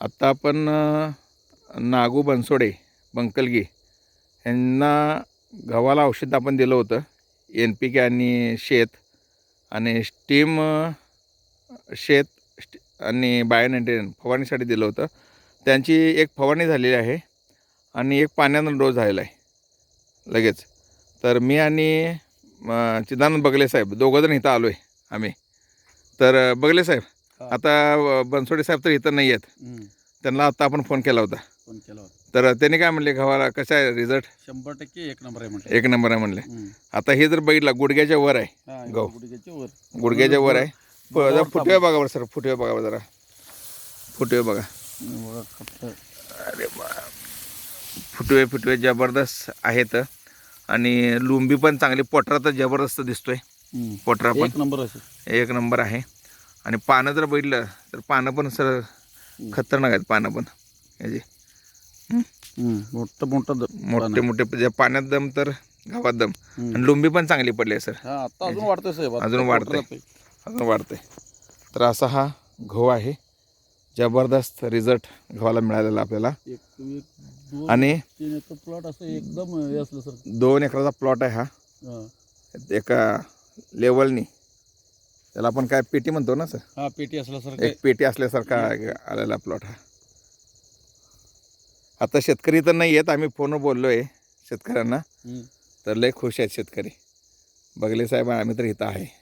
आत्ता आपण नागू बनसोडे बंकलगी यांना गव्हाला औषध आपण दिलं होतं. एन पी के आणि शेत आणि स्टीम शेत स्ट आणि बायोनायट्रोजन फवारणीसाठी दिलं होतं. त्यांची एक फवारणी झालेली आहे आणि एक पाण्यानं डोस झालेला आहे. लगेच. तर मी आणि चिदानंद बगले साहेब दोघंजण इथं आलो आहे आम्ही. तर बगले साहेब आता बनसोडे साहेब तर इथं नाही आहेत त्यांना आता आपण फोन केला होता. फोन केला होता. तर त्यांनी काय म्हणले गव्हाला कशा आहे रिझल्ट शंभर टक्के एक नंबर आहे म्हटलं. एक नंबर आहे म्हणले. आता हे जर बघितलं गुडघ्याच्या वर आहे. गहू. गुडघ्याच्या वर. गुडघ्याच्या वर आहे. जरा फुटवे बघा बरं सर फुटवे बघा बरं जरा. फुटवे बघा. अरे बा. फुटवे फुटवे जबरदस्त आहेत. आणि लुंबी पण चांगली पोटरा तर जबरदस्त दिसतोय. पोटरा पण. नंबर एक नंबर आहे. आणि पानं जर बघितलं तर पानं पण सर खतरनाक आहेत पानं पण. याची मोठं मोठं मोठे. मोठे जे पाण्यात दम तर गावात दम. आणि लुंबी पण चांगली पडली आहे सर. हा आता अजून वाढतंय साहेब. आता अजून वाढतंय. अजून वाढते तर असा हा गहू आहे. जबरदस्त रिझल्ट गव्हाला मिळालेला आपल्याला. आणि प्लॉट असं एकदम हे सर. दोन एकराचा प्लॉट आहे हा. हा. एका लेवलनी त्याला आपण काय पेटी म्हणतो ना सर? हा पेटी असल्यासारखं एक पेटी असल्यासारखा आलेला प्लॉट हा. आता शेतकरी तर नाही आहेत आम्ही फोनवर बोललो आहे शेतकऱ्यांना. तर लय खुश आहेत शेतकरी. बगले साहेब आम्ही तर इथं आहे.